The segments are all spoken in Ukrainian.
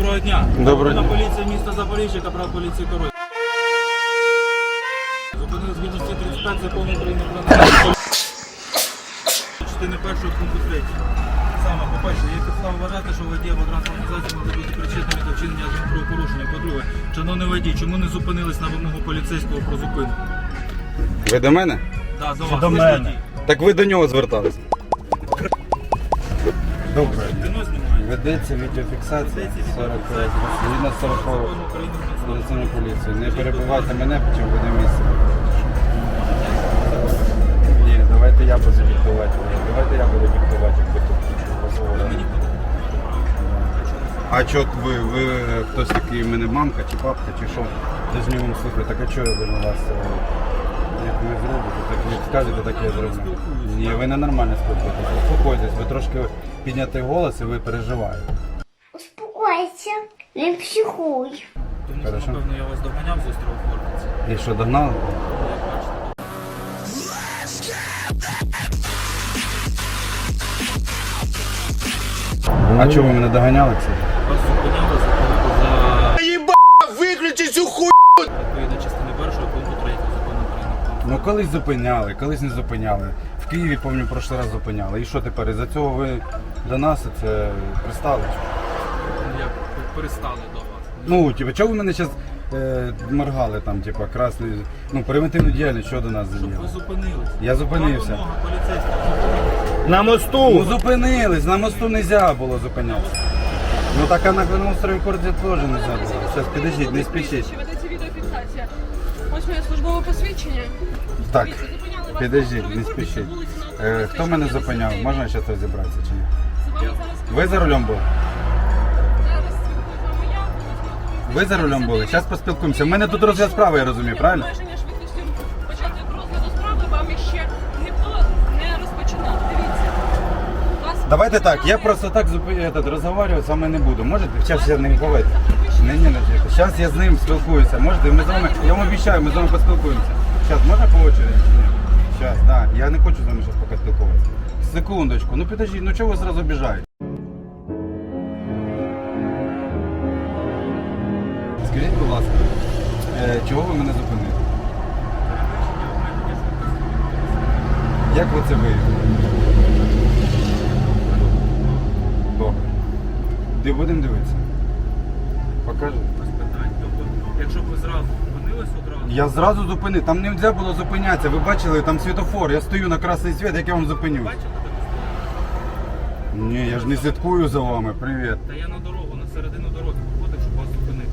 Доброго дня. Доброго дня. поліція міста Запоріжжя, капрал поліції Король. Зупинили згідно статті 35 закону України про національну частини першого пункту 3. Саме, по-перше, є підстава вважати, що водій або транспортний засіб може бути причетними до вчинення адмінправопорушення. По-друге, шановний водій, чому не зупинились на вимогу поліцейського про зупинку? Ви до мене? Да, за вас. до Ви ж водій. Так ви до нього звертались. Добре. Ведеться відеофіксація Ведеться 40 відеофіксація. згідно 40 Закону України національну поліційної поліції. Не перебивайте мене, потім буде місце. Ні, давайте я буду диктувати. Давайте я буду диктувати, як ви тут. А чо ви, ви хтось такий, мене мамка чи папка, чи що? Я з нього слухаю, так а чого я должен вас, е, ви зробите, так як скажете, так я зроблю. Ні, ви не нормально спілкуєтесь, успокойтесь, ви трошки піднятий голос і ви переживаєте. Успокойся, не психуй. Тому що, Хорошо. напевно, я вас доганяв з острова Хортиці. І що, догнали? А чого ви мене доганяли? Це? Вас зупиняли за за... Єба! Виключи цю хуйню! Відповідно частини першого пункту 3 закону України. про Ну колись зупиняли, колись не зупиняли. В Києві, пам'ятаю, прошлий раз зупиняли. І що тепер? Із-за цього ви до нас це пристали? Як перестали до вас. Ну, типу, чого ви мене зараз е, моргали там, типу, красний, ну, превентивну діяльність, що до нас Щоб ви зайняли? зупинились. Я зупинився. Була вимога поліцейського. На Ну зупинились, на мосту не можна було зупинятися. Ну так а на на острові Корді теж не можна було. Зараз підождіть, не спішіть. Моє службове посвідчення. Так, вас не спішіть. Е, хто мене зупиняв? Можна зараз розібратися чи ні? Ви за рулем були? Ви за рулем були? Зараз поспілкуємося. У мене тут розгляд справи, я розумію, правильно? Обмеження швидкістю початок розгляду справи вам ще ніхто не розпочинав. Дивіться. Вас Давайте так, я просто так зупи- этот, з вами не буду. Можете? Зараз я не говорити. Ні, ні, не Зараз я з ним спілкуюся. Можете? Ми з вами, я вам обіцяю, ми з вами поспілкуємося. Зараз можна по очереді? Зараз, так. Да. Я не хочу з вами зараз поки спілкуватися. Секундочку, ну підождіть, ну чого ви зразу обіжаєте? Скажіть, будь ласка, е, чого ви мене зупинили? Як ви це виявили? Добре. Де будемо дивитися? Покажете? Якщо б ви зразу зупинились одразу, Я зразу зупинив, там не можна було зупинятися. Ви бачили, там світофор, я стою на красний світ, як я вам зупиню. бачите, де ви стоїте? Ні, я ж не слідкую за вами, привіт. Та я на дорогу, на середину дороги виходив, щоб вас зупинити.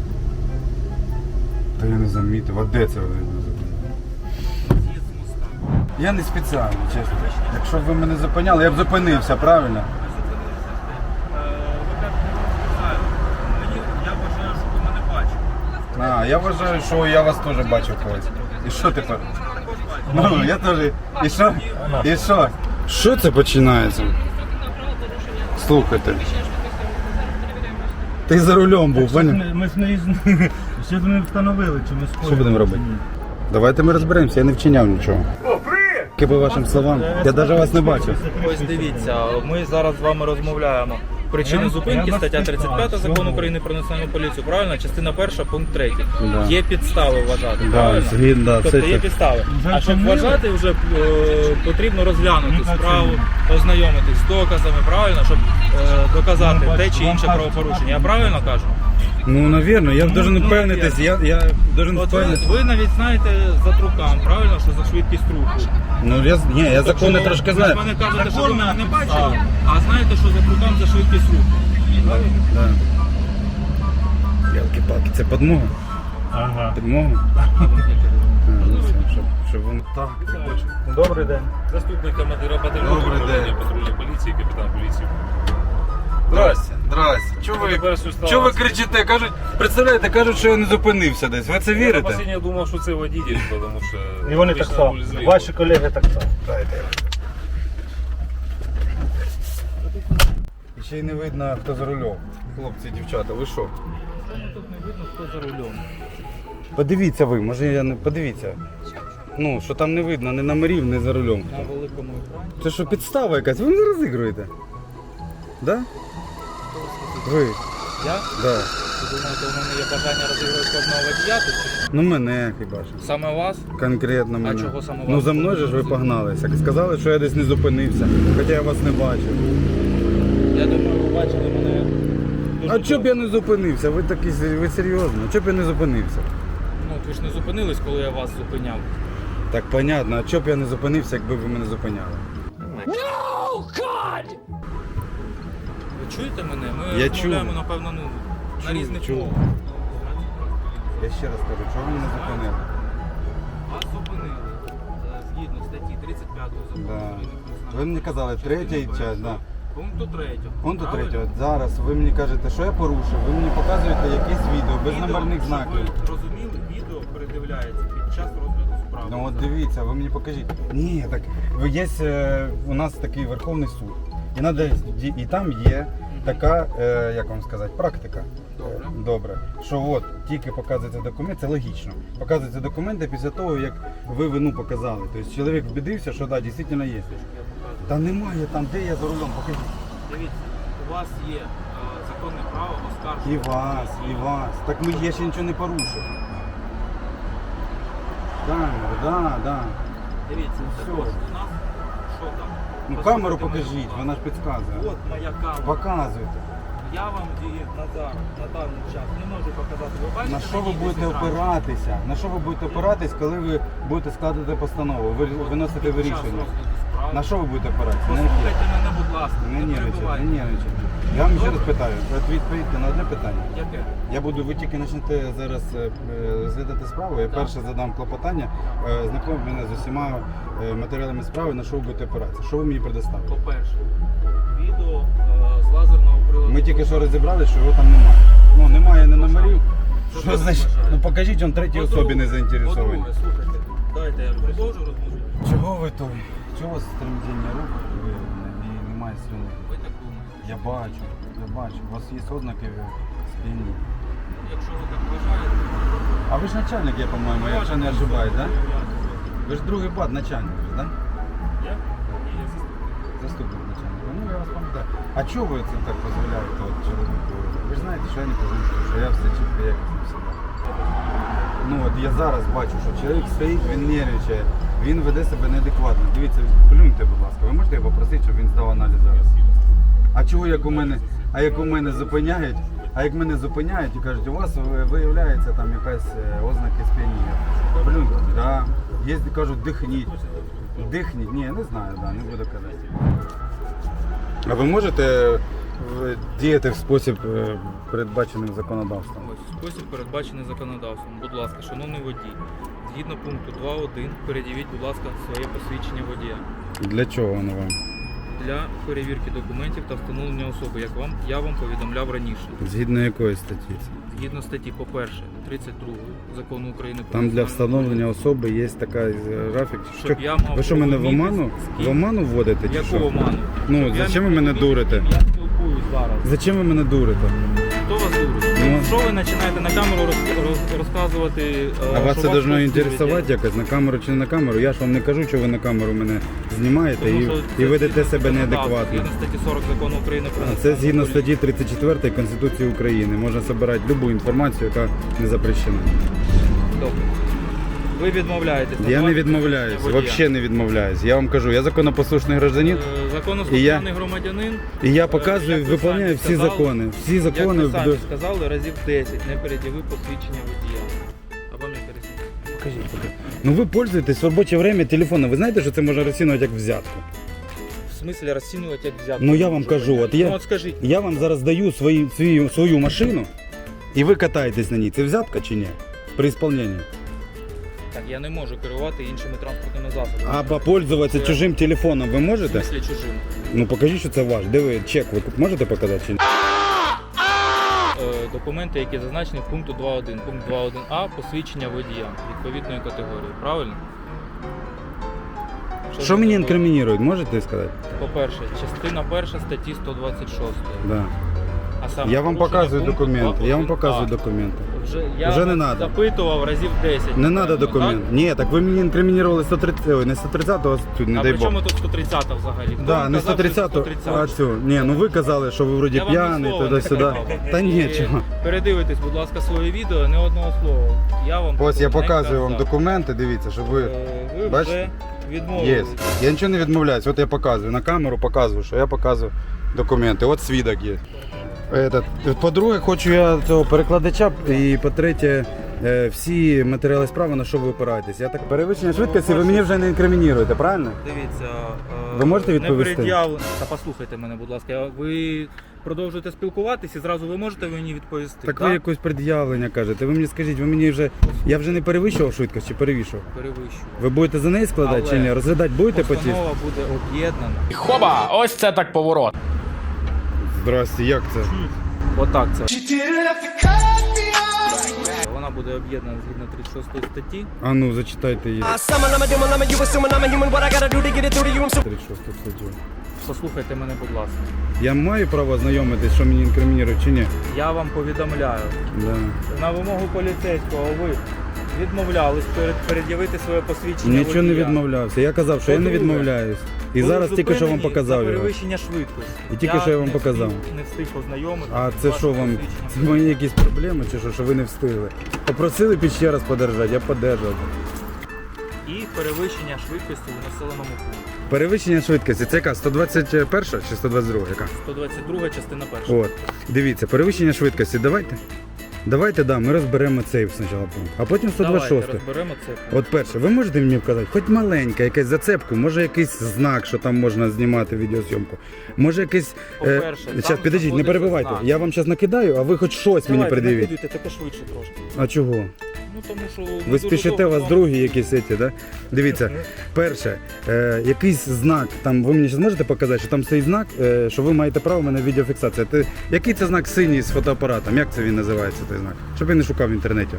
Та я не замітив, а де це ви мене зупинили? З'їзд з моста. Я не спеціально, чесно. Якщо б ви мене зупиняли, я б зупинився, правильно? Ви зупинилися де? Е, Ви кажете, не знаю. Мені, я вважаю, що ви мене бачите. А, я вважаю, що я вас теж бачив колись. І що тепер? Ну, я теж. І що? І що? Що це починається? Слухайте. Ти за рулем був, Ми, поняв? ми ж не ще не встановили, чи ми скоїли. Що будемо робити? Давайте ми розберемося, я не вчиняв нічого. Тільки по вашим словам, я навіть вас не бачив. Ось дивіться, ми зараз з вами розмовляємо. Причини зупинки, стаття питаю, 35 закону? України про національну поліцію, правильно? Частина перша, пункт 3. Да. Є підстави вважати, Да, правильно? згідно, да, тобто це є так. підстави. А щоб вважати, вже е, потрібно розглянути Ну, справу, ознайомитись з доказами, правильно, щоб е, доказати Ну, те чи інше правопорушення. Я правильно кажу? Ну, навірно, я должен ну, впевнитись, я, я должен От ви, впевнитись. ви навіть знаєте за трукам, правильно, що за швидкість руху. Ну, я, ні, я закони Тобто, трошки ви знаю. ж мене кажете, що ви мене не бачили, а знаєте, що за трукам за швидкість руху. Да. Ялки-палки, це подмога? Ага. Подмога? А, ну все, щоб, щоб воно так. Добрий день. Заступник командира батальйону Добрий управління день. патрульної поліції, капітан поліції. Здрасте, здрасте. Чого ви, Тепер чого ви кричите? Кажуть, представляєте, кажуть, що я не зупинився десь. Ви це Я вірите? последнее думав, що це водитель, тому що... І вони так само. Ваші колеги так само. І ще й не видно, хто за рулем. Хлопці, дівчата, ви що? Тут не видно, хто за рулем. Подивіться ви, може я не подивіться. Ну, що там не видно, ні номерів, ні за рулем. На великому екрані. Це що, підстава якась? Ви не розігруєте? Да? Ви. Я? Да. Ви думаєте, у мене є бажання розігрувати одного водія тут? Ну мене хіба що. Саме вас? Конкретно мене. чого саме вас? Ну за мною же ж ви погналися. Сказали, що я десь не зупинився, хоча я вас не бачив. Я думаю, ви бачили мене. дуже А чоб я не зупинився? Ви такі ви серйозно? Чоб я не зупинився? Ну, ви ж не зупинились, коли я вас зупиняв. Так понятно, а чоб я не зупинився, якби ви мене зупиняли? Ви чуєте мене? Ми Я розмовляємо, чую. напевно, ну, на Чую, різних чую. мовах. Я ще раз кажу, чого ви мене зупинили? Вас зупинили е, згідно статті 35 закону Да. України про Ви мені казали, третій час, да. Пункту 3. Пункту третього. Зараз ви мені кажете, що я порушив, ви мені показуєте якесь відео без номерних знаків. Ви розуміли, відео передивляється під час розгляду справи. Ну от дивіться, ви мені покажіть. Ні, так ви є е, у нас такий Верховний суд. І, надо, і там є така, е, як вам сказати, практика. Добре. Е, Добре. Що от тільки показується документ, це логічно. Показуються документи після того, як ви вину показали. Тобто чоловік вбідився, що да, дійсно є. Та немає там, де я за рулем, покажіть. Дивіться, у вас є е, законне право оскаржувати. І вас, і вас. Так ми я ще нічого не порушив. Камера, да, да. Дивіться, Все. також у нас що там? Ну камеру покажіть, вона ж підказує. От моя камера. Показуйте. Я вам її на на даний час не можу показати. Ви бачите, На що ви мені будете 10 грамів? опиратися? На що ви будете опиратись, коли ви будете складати постанову, ви виносите Під час вирішення? розгляду. На що ви будете опиратися? Послухайте мене, будь ласка, Не не нервничайте, не нервничайте. Я вам ще раз питаю, відповідьте на одне питання. Яке? Я буду, ви тільки почнете зараз е, е, розглядати справу. Я перше задам клопотання, е, мене з усіма е, матеріалами справи, на що ви будете опиратися. Що ви мені предоставите? По-перше, відео е, з лазерного приладу. Ми тільки що розібрали, що його там немає. Ну немає не номерів. Що Що значить? Ну покажіть вам третій особі не заінтересовані. По-друге, слухайте, дайте я продовжу розмову. Чого ви то? Чого у вас тремтіння рук виявлене і немає слюни? Ви так думаєте. Я бачу, я бачу. У вас є ознаки спільні. Якщо ви так вважаєте, А ви ж начальник, я по-моєму, якщо не ошибаюсь, так? Да? Ви ж другий бат начальник, так? Да? я і заступник. Заступник начальника. Ну я вас пам'ятаю. А чого ви це так дозволяєте от чоловіку? Ви ж знаєте, що я не порушую, що я все чітко якось не всегда. Ну от я зараз бачу, що чоловік стоїть, він нервничає, Він веде себе неадекватно. Дивіться, плюньте, будь ласка. Ви можете його попросити, щоб він здав аналіз зараз? А чого як у мене, а як у мене зупиняють, а як мене зупиняють і кажуть, у вас виявляється там якась е, ознаки сп'яніння. Плюньте, да. Є, кажуть, дихніть. Дихніть. Ні, не знаю, да, не буду казати. А ви можете е, діяти в спосіб е, передбаченим законодавством? Спосіб передбачений законодавством. Будь ласка, шановний водій, згідно пункту 2.1, передивіть, будь ласка, своє посвідчення водія Для чого воно вам? для перевірки документів та встановлення особи, як вам я вам повідомляв раніше. Згідно якої статті? це? Згідно статті, по-перше, 32 закону України про Там для національну встановлення особи є така е, графік. Щоб Що- я мав ви що мене в розуміти, оману? з ким- В оману вводите? Чи Яку що? оману? Ну, Щоб я зачем ви мене дурите? ким Я спілкуюсь зараз. Зачем ви мене дурите? Хто вас дурить? Ну. Що ви починаєте на камеру роз- роз- розказувати? е, А вас що це должно хтось інтересувати якось на камеру чи не на камеру? Я ж вам не кажу, що ви на камеру мене знімаєте Тому і, і це ведете згідно себе законодавства, неадекватно. Згідно статті 40 закону України про А Це національну згідно поліцію. статті 34 Конституції України. Можна збирати будь-яку інформацію, яка не запрещена. Добре. Ви відмовляєтесь. Я не відмовляюсь, взагалі не відмовляюсь. Я вам кажу, я законопослушний гражданин, Е, Законослухняний громадянин. і я Е, показую, як виконую всі сказали, закони. Всі Як ви самі сказали, разів 10 не переділив посвідчення водія. А вам різниця? Покажіть, покажіть. Ну ви пользуєтесь в робоче время телефоном. Ви знаєте, що це можна розцінювати як взятку? В смислі розцінювати як взятку? Ну я вам кажу, от я- Ну от скажіть, Я вам зараз даю свої, свою, свою машину, і ви катаєтесь на ній. Це взятка чи ні? При ісполненні. Так я не можу керувати іншими транспортними засобами. А попользуватися чужим телефоном ви В можете? смислі чужим. Ну покажіть, що це ваш. Де ви чек ви можете показати чи ні? Е, Документи, які зазначені в пункту 2.1. Пункт 2.1а посвідчення водія відповідної категорії. Правильно? Що мені таке? інкримінують, можете сказати? По-перше, частина перша статті 126. Да. А саме Я вам порушення показую пункту документи. Я вам 2.1а. показую документи. Вже, я Вже не надо. запитував разів 10. Не треба документ. так? Ні, так ви мені інкримінували 130, ой, не 130, а тут, не а дай при Бог. чому тут 130 взагалі? Хто Да, вам не казав, що 130, 130? а цю. Ні, ну ви казали, що ви вроді Я вам ні п'яний, слова не туди-сюди. Та ні, чого. Передивитесь, будь ласка, своє відео, не одного слова. Я вам Ось я такого не показую вам казав. документи, дивіться, щоб ви. Е, Ви Бачите? вже Є. відмовились. Я нічого не відмовляюсь. От я показую на камеру, показую, що я показую документи. От свідок є. Этот, По-друге, хочу я цього перекладача і по-третє, е, всі матеріали справи, на що ви опираєтесь. Я так перевищення швидкості, ви мені вже не інкримінуєте, правильно? Дивіться, е, Ви можете відповісти? Не пред'яв... Та послухайте мене, будь ласка. Ви продовжуєте спілкуватись і зразу ви можете мені відповісти. Так ви якось пред'явлення кажете. Ви мені скажіть, ви мені вже. Я вже не перевищував швидкість чи перевищував? перевищую. Ви будете за неї складати Але чи ні? Розглядати будете по тій? Постанова буде об'єднана. Хоба! Ось це так поворот. Здрасте, як це? Отак це. Вона буде об'єднана згідно 36 статті. А ну, зачитайте її. Summon, I'm a demon, I'm a you assuming I'm a human. What I gotta do to get it through to you? I'm so 36 статтю. Послухайте мене, будь ласка. Я маю право ознайомитись, що мені інкримінують чи ні? Я вам повідомляю. Да. На вимогу поліцейського ви відмовлялись перед пред'явити своє посвідчення. Нічого не водія. відмовлявся. Я казав, що я не відмовляюсь. І Були зараз тільки що вам зупинені показав за його. перевищення швидкості. І тільки що я вам не показав. встиг- Не встиг ознайомитися. А це що вам? Це мої якісь проблеми чи що, що ви не встигли? Попросили під ще раз подержати, я подержав. І перевищення швидкості в населеному пункті. Перевищення швидкості, це яка? 121 чи 122 яка? 122 частина перша. От. Дивіться, перевищення швидкості, давайте. Давайте, да, ми розберемо цей спочатку пункт. А потім 126. Давайте розберемо це. От перше, ви можете мені вказати, хоч маленька, якась зацепку, може якийсь знак, що там можна знімати відеозйомку. Може якийсь. Е, По-перше, там зараз, підождіть, не знаходиться перебивайте. знак. Я вам зараз накидаю, а ви хоч щось мені Давайте, придивіть. накидуйте, таке швидше трошки. А чого? Ну тому що Ви дуже спішите, у вас другі якісь ці, да? Дивіться, перше, е, якийсь знак, там ви мені ще зможете показати, що там стоїть знак, е, що ви маєте право мене відеофіксація. Ти, який це знак синій з фотоапаратом? Як це він називається, той знак? Щоб він не шукав в інтернеті.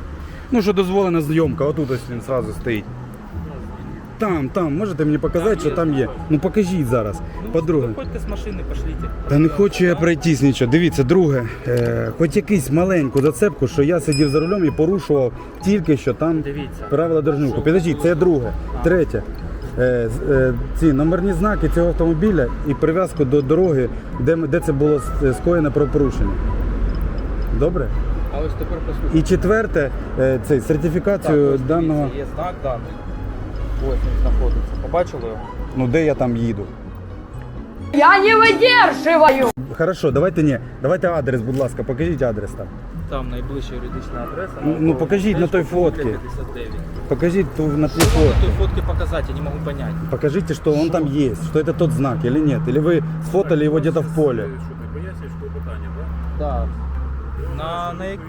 Ну, що дозволена зйомка, отут ось він зразу стоїть. Там, там, можете мені показати, що там є. Ну покажіть зараз. Ну, По-друге. Виходьте з машини, пошліть. Та не хочу я пройтись нічого. Дивіться, друге, е, хоч якийсь маленьку зацепку, що я сидів за рулем і порушував тільки що там Дивіться. правила дорожнього руху. Підождіть, це друге. Третє. Е, з- е, ці номерні знаки цього автомобіля і прив'язку до дороги, де, ми- де це було с- скоєно правопорушення. Добре? А ось тепер послухайте. І четверте, е, цей, сертифікацію ось даного. дивіться, Є знак даний. Ось він знаходиться. Побачили його? Ну де я там їду? Я не выдерживаю! Хорошо, давайте ні. Давайте адрес, будь ласка, покажіть адрес там. Там найближча юридична адреса. Ну, ну, покажіть на той фотці. 59. Покажіть ту на тлі Что фото. той фотки показать, я не могу понять. Покажите, что он там есть, что это тот знак или нет. Или вы сфотали его где-то в поле. Що ти пояснюєш, що питання, так? Да. На, на як-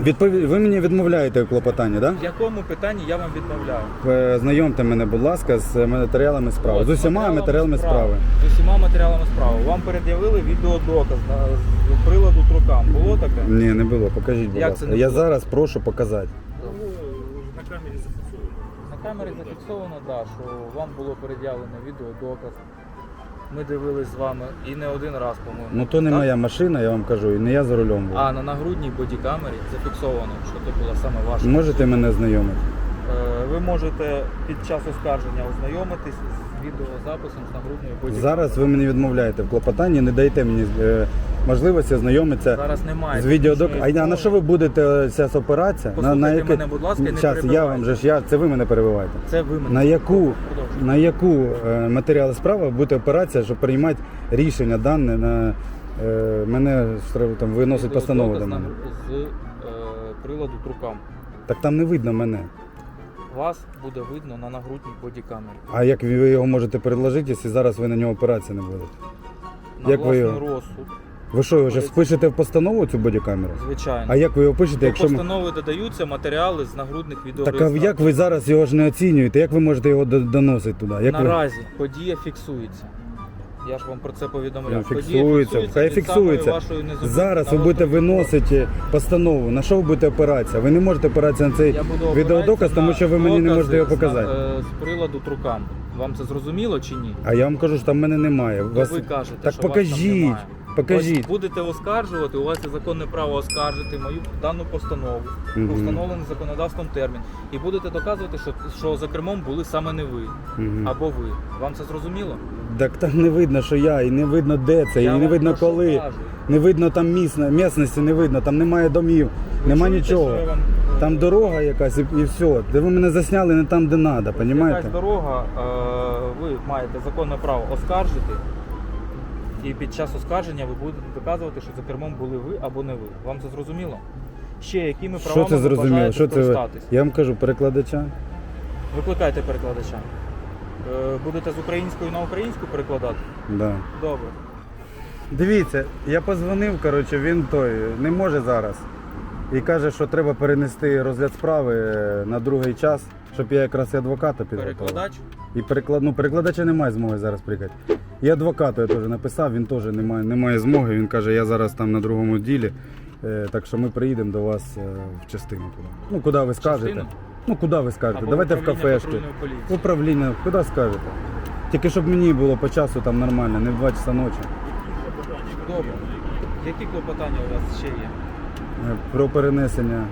Відпові... Ви мені відмовляєте у клопотанні, так? в якому питанні я вам відмовляю? Да? Е, Знайомте мене, будь ласка, з матеріалами справи. От, З усіма матеріалами справи. З усіма матеріалами справи. Вам перед'явили відеодоказ на, з приладу трукам. Було таке? Ні, не було. Покажіть, будь Як ласка. це не Я було? зараз прошу показати. На камері зафіксовано. На камері зафіксовано, да, що вам було перед'явлено відеодоказ. Ми дивились з вами і не один раз, по-моєму. Ну то не Так? моя машина, я вам кажу, і не я за рулем був. А на нагрудній бодікамері зафіксовано, що то була саме ваша. Можете мене знайомити? Е, Ви можете під час оскарження ознайомитись з відеозаписом з нагрудної бодікамери. Зараз ви мені відмовляєте в клопотанні, не дайте мені е, можливості ознайомитися Зараз немає. з відеодок. А технічної на, на що ви будете зараз опиратися? На, на Послухайте мене, будь ласка, і не Щас, я перебивайте. вам же ж я це ви мене перебиваєте. Це ви мене. На яку, Продовжуйте. на яку е, матеріали справи буде опиратися, щоб приймати рішення дане на е, мене ж треба там виносить постанову до мене. З е, приладу трукам. Так там не видно мене. Вас буде видно на нагрудній бодікамері. А як ви його можете предложити, якщо зараз ви на нього опиратися не будете? На Як ви власний його? розсуд, Ви що, його зараз пишете в постанову цю бодікамеру? звичайно. А як ви його пишете, До якщо ми... постанови додаються матеріали з нагрудних Так а відеореєстрацій. як ви зараз його ж не оцінюєте? Як ви можете його до- доносити туди? Як ви... Наразі подія фіксується. Я ж вам про це повідомляв. Ну, Подія фіксується, хай від фіксується. вашої Зараз ви будете виносити постанову. На що ви будете опиратися? Ви не можете опиратися на цей Я буду відеодоказ, опиратися тому що ви мені не докази можете його з показати. е, З приладу трукам. Вам це зрозуміло чи ні? А я вам кажу, що там мене немає. Ну, Вас... Ви кажете, Так що вас покажіть. там немає. Покажіть. Ось будете оскаржувати, у вас є законне право оскаржити мою дану постанову, Мгм. встановлений законодавством термін. І будете доказувати, що, що за кермом були саме не ви Мгм. або ви. Вам це зрозуміло? Так там не видно, що я, і не видно, де це, Я і не вам видно про що коли. кажу. Не видно там місна, місності, не видно, там немає домів, Ви нема чуєте, нічого. що я вам, е, Там дорога якась і, і все. Де ви мене засняли не там, де треба, Якась розумієте? дорога, е, ви маєте законне право оскаржити. І під час оскарження ви будете доказувати, що за кермом були ви або не ви. Вам це зрозуміло? Ще якими Що правами це ви зрозуміло? бажаєте Що це ви? скористатись? Я вам кажу, перекладача. Викликайте перекладача. Е, Будете з української на українську перекладати? Да. Добре. Дивіться, я позвонив, коротше, він той не може зараз. І каже, що треба перенести розгляд справи е, на другий час, щоб я якраз і адвоката підготував. Перекладач. І переклад... ну, перекладача немає змоги зараз приїхати. І адвокату я теж написав, він теж не має, не має змоги. Він каже, я зараз там на другому ділі. Е, так що ми приїдемо до вас е, в частину туди. Ну, куди ви скажете? Частину? Ну, куди ви скажете? Або Давайте в управління кафешки. патрульної поліції. В управління, куди скажете? Тільки щоб мені було по часу там нормально, не в 2 часа ночі. Добре. Які клопотання у вас ще є? Е, Про перенесення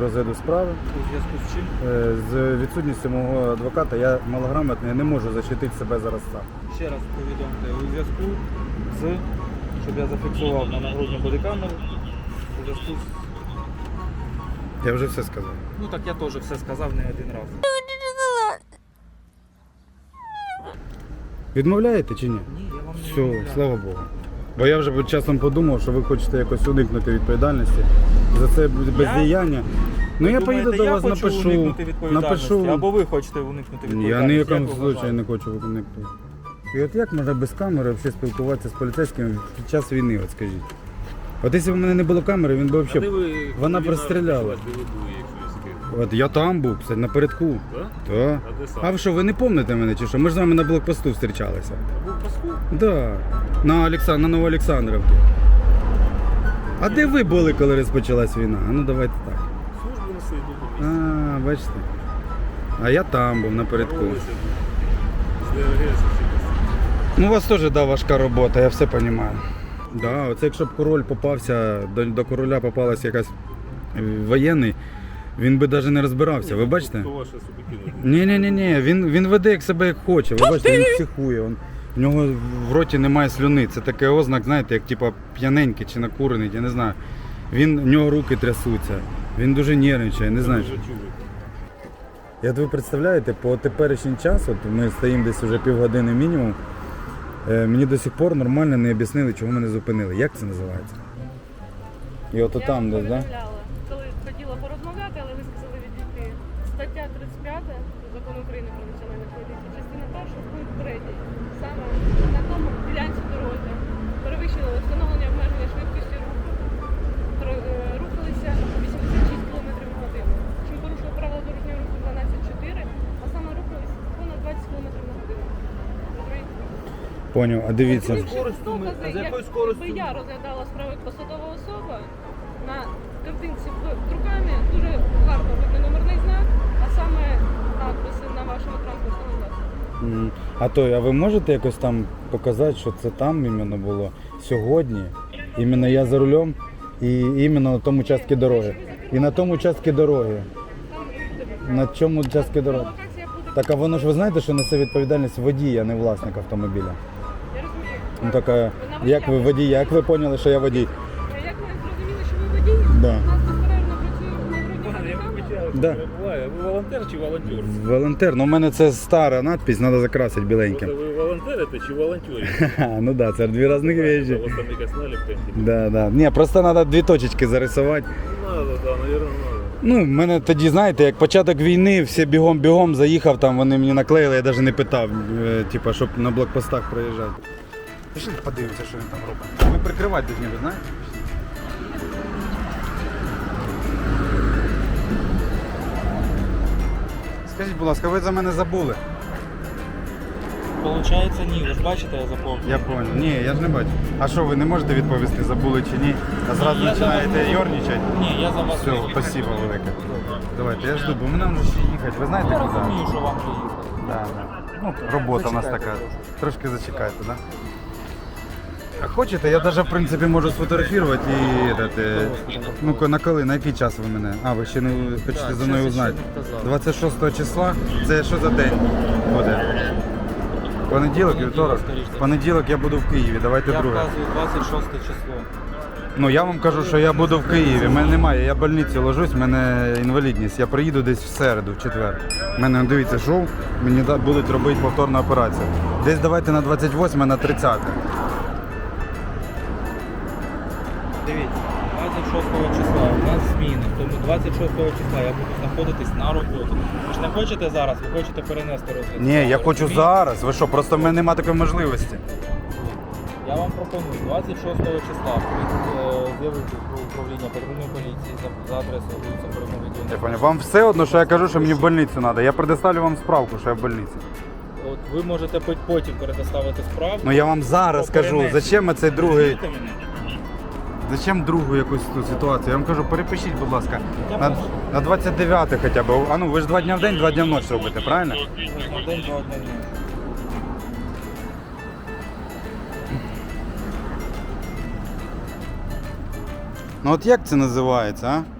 розгляду справи. У зв'язку з чим? Е, З відсутністю мого адвоката я малограмотний, не можу захистити себе зараз сам. Ще раз повідомте у зв'язку з, щоб я зафіксував на нагрудну бодикамеру. У зв'язку з. Я вже все сказав. Ну так я теж все сказав не один раз. Відмовляєте чи ні? Ні, я вам не Все, відмовляю. слава Богу. Бо я вже часом подумав, що ви хочете якось уникнути відповідальності за це бездіяння. Ну Ви я думаєте, поїду до я вас, хочу напишу. уникнути відповідальності, Напишу. Або ви хочете уникнути Ні, відповідальності. Я ні в якому як ви случаю не хочу уникнути. І от як можна без камери взагалі спілкуватися з поліцейським під час війни, от скажіть. От якщо б в мене не було камери, він би взагалі. Вона простріляла. От я там був, кстати, напередку. Да? Так. А де сам? А ви що, ви не пам'ятаєте мене чи що? Ми ж з вами на блокпосту зустрічалися. Був паску? Да. На Олександ... на Новоолександрівці. А де ви були, коли розпочалась війна? А ну давайте так. Службу несу, йду до А, бачите. А я там був напередку. Боролися з ДРГ. Ну, у вас теж да, важка робота, я все розумію. Да, оце якщо б король попався, до, до короля попалась якась е, воєнний, він би навіть не розбирався. Ви бачите? То. Ні, ні, ні, ні. Він, він веде як себе як хоче. Ви бачите, він психує. Он, в нього в роті немає слюни. Це такий ознак, знаєте, як типа п'яненький чи накурений, я не знаю. Він, в нього руки трясуться, він дуже нервничає, не знаю. І от ви представляєте, по теперішній час, от ми стоїмо десь вже півгодини мінімум. е, Мені до сих пор нормально не об'яснили, чого мене зупинили. Як це називається? І от там десь, так? Да? Стаття 35 закону України про національну поліцію, частина перша, пункт 3. Саме на тому ділянці дороги перевищили встановлення обмеження швидкості руху. Е, Рухалися 86 км в годину. Чим порушили правила дорожнього руху 12.4, а саме рухались понад 20 км на годину. Поняв, а дивіться. Докази, а з якою як- скоростю Якби я розглядала справу як посадова особа, на картинці в руками дуже гарно видно номерний знак, саме надписи на вашому транспортному засобі. М, А то, а ви можете якось там показати, що це там іменно було сьогодні? Іменно я за рулем і іменно на тому частці дороги. І на тому частці дороги. Там На чому частці дороги? локація буде. Так а воно ж ви знаєте, що несе відповідальність водій, а не власник автомобіля. Я розумію. Ну так, а як ви водій? Як ви поняли, що я водій? А Як ми зрозуміли, що ви водій? Да. У нас безперервно працює Пане, я Да. Ви волонтер чи волонтер? Волонтер, ну у мене це стара надпись, треба закрасити Це біленьким. ви волонтерите чи волонтерите? Ну да, це дві різних речі. вас там якась наліпка? Да, да. Ні, просто треба дві точечки зарисувати. Надо, да, наверное, надо. Ну, в мене тоді, знаєте, як початок війни, всі бігом-бігом заїхав, там вони мені наклеїли, я навіть не питав, е, типа, щоб на блокпостах проїжджати. Пішли подивимося, що він там робить. Ми прикривати без нього, знаєте? Скажіть, будь ласка, ви за мене забули? Получається, ні, ви ж бачите, я заповнив. Я понял. Ні, я ж не бачу. А що, ви не можете відповісти, забули чи ні? А зразу я починаєте не йорничати? Ні, я за вас Все, не спасибо велике. Давайте, я жду, бо мене вже ще їхати. Ви знаєте, Я куди? розумію, що вам вже їхати. Да, да. Ну, робота у нас Зачекайте така. трошки. Трошки зачекайте, так? Да? А хочете, я навіть в принципі можу сфотографувати і этот, е, ну на коли, на який час ви мене? А, ви ще не хочете за мною узнати. 26 числа, це що за день буде? Понеділок, вівторок. Понеділок я буду в Києві, давайте Я друге. вказую 26 число. Ну я вам кажу, що я буду в Києві. Мене немає, я в больниці ложусь, в мене інвалідність. Я приїду десь в середу, в четвер. У мене дивіться, шоу, мені да- будуть робити повторну операцію. Десь давайте на 28, на 30. 26 числа я буду знаходитись на роботі. Ви ж не хочете зараз, ви хочете перенести розгляд? Ні, я хочу зараз. Ви що, просто в мене немає такої можливості. Я вам пропоную 26 числа е, з'явитися в управління патрульної поліції за, за адресою вулиця Перемоги Я 90. понял. Вам все одно, що я кажу, що мені в больницю треба. Я предоставлю вам справку, що я в больниці. От ви можете потім передоставити справу. Ну я вам зараз кажу, зачем цей другий. Мене? Зачем другу якусь ту ситуацію? Я вам кажу, перепишіть, будь ласка, на, на 29 хоча б. А ну ви ж два дня в день, два дня в ночь робите, правильно? День два дня. Ну от як це називається, а?